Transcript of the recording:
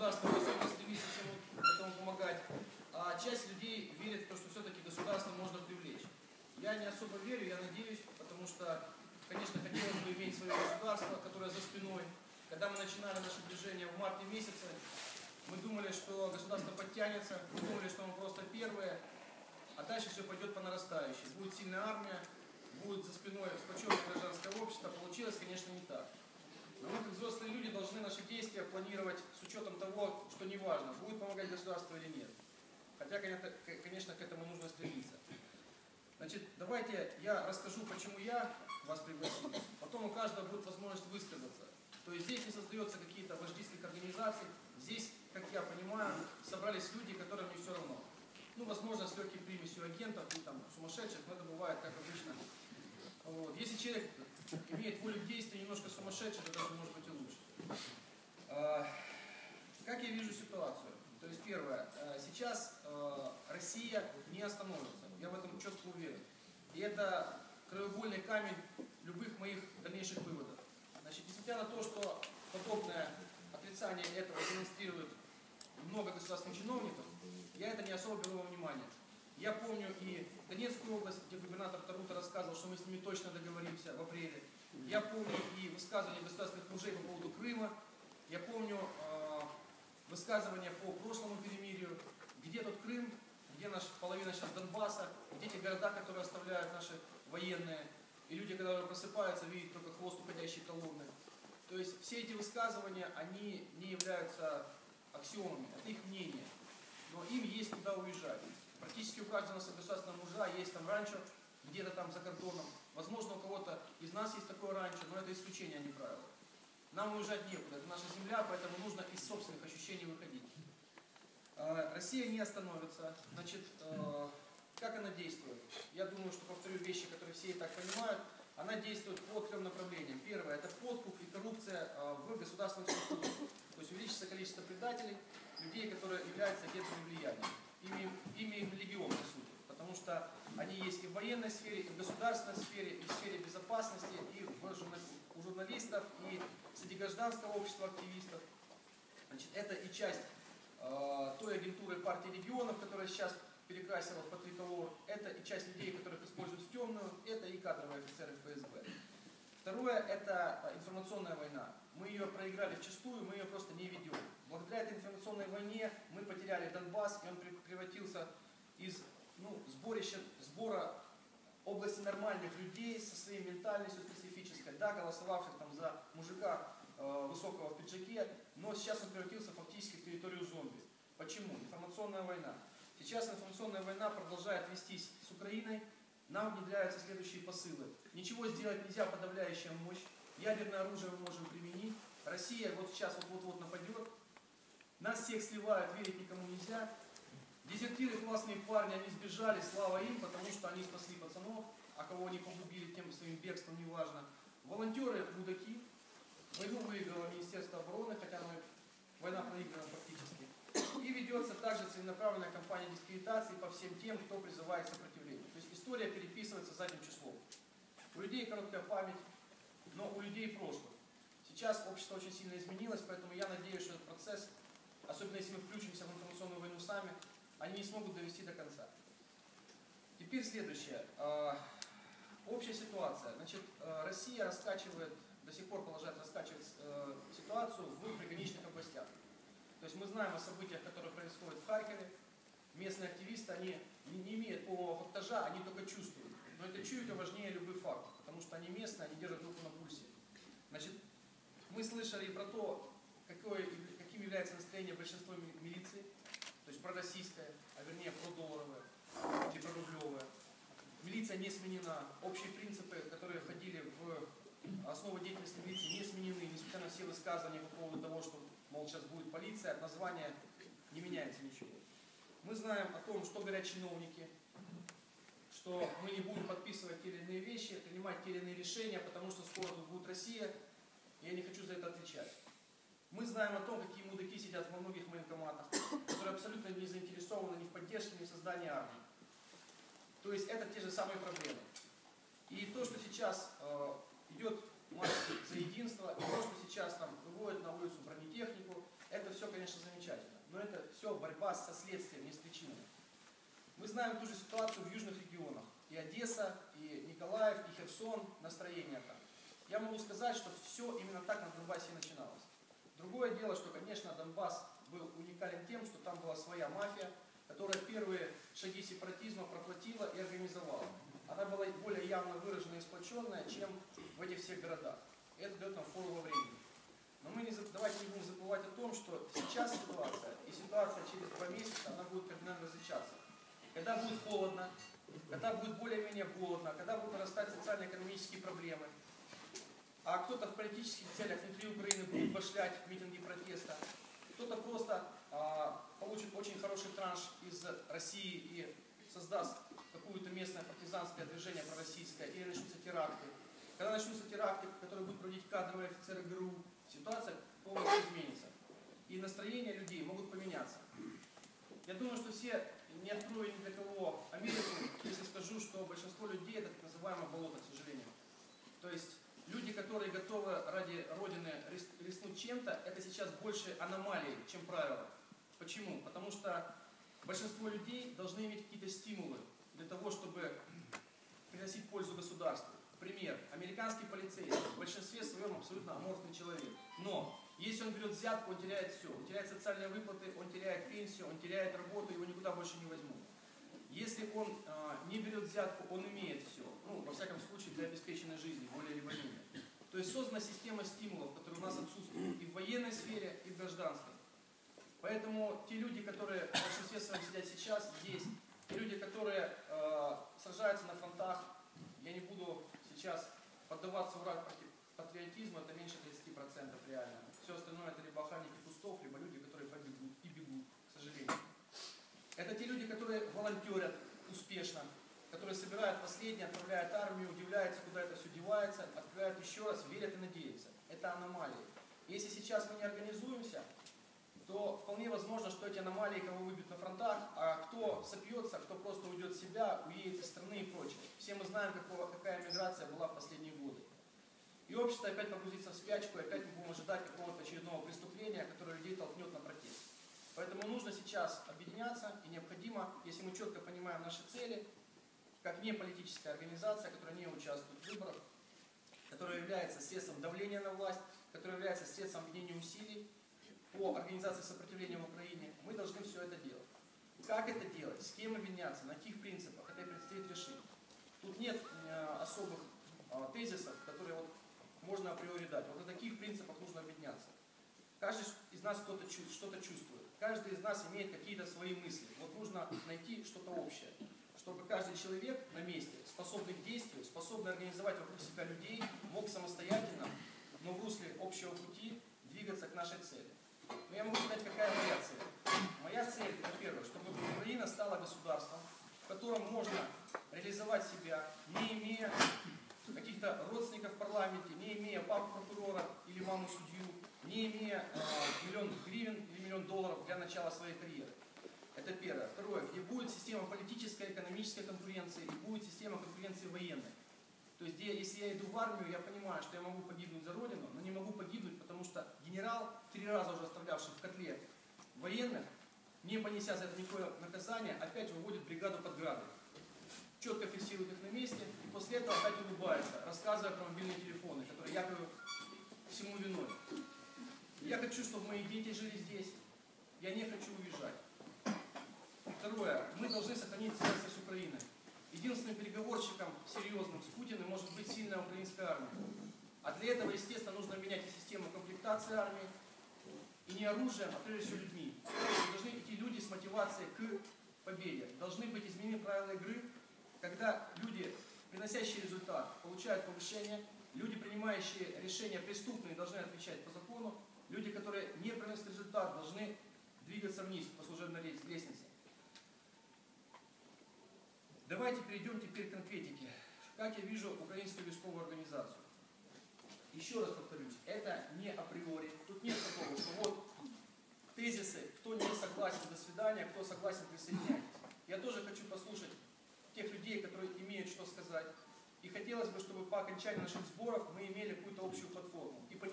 государство не особо стремится этому помогать, а часть людей верит в то, что все-таки государство можно привлечь. Я не особо верю, я надеюсь, потому что, конечно, хотелось бы иметь свое государство, которое за спиной. Когда мы начинали наше движение в марте месяце, мы думали, что государство подтянется, мы думали, что мы просто первые, а дальше все пойдет по нарастающей. Будет сильная армия, будет за спиной сплоченное гражданское общество. Получилось, конечно, не так. Но мы, как взрослые люди, должны наши действия планировать с учетом того, что не важно, будет помогать государство или нет. Хотя, конечно, к этому нужно стремиться. Значит, давайте я расскажу, почему я вас пригласил. Потом у каждого будет возможность высказаться. То есть здесь не создается какие-то вождистских организаций. Здесь, как я понимаю, собрались люди, которым не все равно. Ну, возможно, с легкой примесью агентов и там сумасшедших, но это бывает, как обычно. Вот. Если человек имеет волю к действию немножко сумасшедший, то даже может быть и лучше. А, как я вижу ситуацию? То есть первое, э, сейчас э, Россия не остановится, я в этом четко уверен. И это краеугольный камень любых моих дальнейших выводов. Значит, несмотря на то, что подобное отрицание этого демонстрирует много государственных чиновников, я это не особо беру во внимание. Я помню и Донецкую область, где губернатор Тарута рассказывал, что мы с ними точно договоримся в апреле. Я помню и высказывания государственных мужей по поводу Крыма. Я помню э, высказывания по прошлому перемирию, где тот Крым, где наша половина сейчас Донбасса, где те города, которые оставляют наши военные, и люди, когда просыпаются, видят только хвост уходящей колонны. То есть все эти высказывания, они не являются аксиомами, это их мнение. Но им есть куда уезжать. Практически у каждого государственного мужа ранчо, где-то там за кордоном. Возможно, у кого-то из нас есть такое ранчо, но это исключение, а не правило. Нам уезжать некуда, это наша земля, поэтому нужно из собственных ощущений выходить. А, Россия не остановится. Значит, э, как она действует? Я думаю, что повторю вещи, которые все и так понимают. Она действует по трем направлениям. Первое – это подкуп и коррупция э, в государственных структурах. То есть увеличится количество предателей, людей, которые являются агентами влияния. Ими, ими им легион, по сути. Потому что они есть и в военной сфере, и в государственной сфере, и в сфере безопасности, и у журналистов, и среди гражданского общества активистов. Значит, это и часть э, той агентуры партии регионов, которая сейчас перекрасилась по триколор, это и часть людей, которых используют в темную, это и кадровые офицеры ФСБ. Второе – это информационная война. Мы ее проиграли в чистую, мы ее просто не ведем. Благодаря этой информационной войне мы потеряли Донбасс, и он превратился из ну, сборища, сбора области нормальных людей со своей ментальностью специфической, да, голосовавших там за мужика э, высокого в пиджаке, но сейчас он превратился фактически в территорию зомби. Почему? Информационная война. Сейчас информационная война продолжает вестись с Украиной, нам внедряются следующие посылы. Ничего сделать нельзя, подавляющая мощь. Ядерное оружие мы можем применить. Россия вот сейчас вот-вот нападет. Нас всех сливают, верить никому нельзя. Дезертиры классные парни, они сбежали, слава им, потому что они спасли пацанов, а кого они погубили тем своим бегством, неважно. Волонтеры мудаки. Войну выиграло Министерство обороны, хотя мы, война проиграна фактически. И ведется также целенаправленная кампания дискредитации по всем тем, кто призывает к сопротивлению. То есть история переписывается задним числом. У людей короткая память, но у людей прошлое. Сейчас общество очень сильно изменилось, поэтому я надеюсь, что этот процесс, особенно если мы включимся в информационную войну сами, они не смогут довести до конца. Теперь следующее. А, общая ситуация. Значит, а, Россия раскачивает, до сих пор продолжает раскачивать э, ситуацию в приграничных областях. То есть мы знаем о событиях, которые происходят в Харькове. Местные активисты, они не имеют полного фактажа, они только чувствуют. Но это чуйка важнее любых фактов, потому что они местные, они держат руку на пульсе. Значит, мы слышали про то, какое, каким является настроение большинства милиции, пророссийская, а вернее продолларовая или прорублевая. Милиция не сменена, общие принципы, которые входили в основу деятельности милиции, не сменены, несмотря на все высказывания по поводу того, что, мол, сейчас будет полиция, от названия не меняется ничего. Мы знаем о том, что говорят чиновники, что мы не будем подписывать те или иные вещи, принимать те или иные решения, потому что скоро тут будет Россия, и я не хочу за это отвечать. Мы знаем о том, какие мудаки сидят во многих военкоматах, которые абсолютно не заинтересованы ни в поддержке, ни в создании армии. То есть это те же самые проблемы. И то, что сейчас э, идет марш за единство, и то, что сейчас там выводят на улицу бронетехнику, это все, конечно, замечательно. борьба со следствием, не с причиной. Мы знаем ту же ситуацию в южных регионах. И Одесса, и Николаев, и Херсон, настроение там. Я могу сказать, что все именно так на Донбассе и начиналось. Другое дело, что, конечно, Донбасс был уникален тем, что там была своя мафия, которая первые шаги сепаратизма проплатила и организовала. Она была более явно выражена и сплоченная, чем в этих всех городах. Это дает нам фору во времени. Но мы не, давайте не будем забывать о том, что сейчас ситуация, и ситуация через два месяца, она будет кардинально различаться. Когда будет холодно, когда будет более-менее голодно, когда будут нарастать социально-экономические проблемы, а кто-то в политических целях внутри Украины будет пошлять митинги протеста, кто-то просто а, получит очень хороший транш из России и создаст какое-то местное партизанское движение пророссийское, или начнутся теракты. Когда начнутся теракты, которые будут проводить кадровые офицеры ГРУ, ситуация полностью изменится. И настроения людей могут поменяться. Я думаю, что все не открою ни для кого Америку, если скажу, что большинство людей это так называемое болото, к сожалению. То есть люди, которые готовы ради Родины рискнуть чем-то, это сейчас больше аномалии, чем правило. Почему? Потому что большинство людей должны иметь какие-то стимулы для того, чтобы приносить пользу государству. Пример. Американский полицейский в большинстве своем абсолютно аморфный человек. Но если он берет взятку, он теряет все. Он теряет социальные выплаты, он теряет пенсию, он теряет работу, его никуда больше не возьмут. Если он э, не берет взятку, он имеет все. Ну, во всяком случае, для обеспеченной жизни, более или менее. То есть создана система стимулов, которые у нас отсутствуют и в военной сфере, и в гражданской. Поэтому те люди, которые в большинстве своем сидят сейчас здесь, те люди, которые э, сражаются на фронтах, я не буду сейчас поддаваться враг против патриотизма, это меньше 30% реально. Все остальное это либо охранники кустов, либо люди, которые побегут и бегут, к сожалению. Это те люди, которые волонтерят успешно, которые собирают последние, отправляют армию, удивляются, куда это все девается, отправляют еще раз, верят и надеются. Это аномалии. Если сейчас мы не организуемся, то вполне возможно, что эти аномалии кого выбьют на фронтах, а кто сопьется, кто просто уйдет в себя, уедет из страны и прочее. Все мы знаем, какого, какая миграция была в последние годы. И общество опять погрузится в спячку, и опять мы будем ожидать какого-то очередного преступления, которое людей толкнет на протест. Поэтому нужно сейчас объединяться, и необходимо, если мы четко понимаем наши цели, как не политическая организация, которая не участвует в выборах, которая является средством давления на власть, которая является средством объединения усилий по организации сопротивления в Украине, мы должны все это делать. Как это делать, с кем объединяться, на каких принципах, это предстоит решить. Тут нет э, особых э, тезисов, которые вот можно априори дать. Вот на таких принципах нужно объединяться. Каждый из нас что-то чувствует. Каждый из нас имеет какие-то свои мысли. Вот нужно найти что-то общее. Каждый человек на месте, способный к действию, способный организовать вокруг себя людей, мог самостоятельно, но в русле общего пути двигаться к нашей цели. Но я могу сказать, какая моя цель. Моя цель, это первое, чтобы Украина стала государством, в котором можно реализовать себя, не имея каких-то родственников в парламенте, не имея папу прокурора или маму судью, не имея э, миллион гривен или миллион долларов для начала своей карьеры. Это первое. Второе, где будет система политической, экономической конкуренции и будет система конкуренции военной. То есть, если я иду в армию, я понимаю, что я могу погибнуть за Родину, но не могу погибнуть, потому что генерал, три раза уже оставлявший в котле военных, не понеся за это никакое наказание, опять выводит бригаду под грады четко фиксирует их на месте, и после этого опять улыбается, рассказывая про мобильные телефоны, которые якобы всему виной. Я хочу, чтобы мои дети жили здесь. Я не хочу уезжать. Второе. Мы должны сохранить целостность Украины. Единственным переговорщиком серьезным с Путиным может быть сильная украинская армия. А для этого, естественно, нужно менять и систему комплектации армии, и не оружием, а прежде всего людьми. Должны идти люди с мотивацией к победе. Должны быть изменены правила игры, когда люди, приносящие результат, получают повышение, люди, принимающие решения преступные, должны отвечать по закону, люди, которые не приносят результат, должны двигаться вниз по служебной лестнице. Давайте перейдем теперь к конкретике. Как я вижу украинскую войсковую организацию? Еще раз повторюсь, это не априори. Тут нет такого, что вот тезисы, кто не согласен, до свидания, кто согласен, присоединяйтесь. Я тоже хочу послушать тех людей, которые имеют что сказать. И хотелось бы, чтобы по окончании наших сборов мы имели какую-то общую платформу.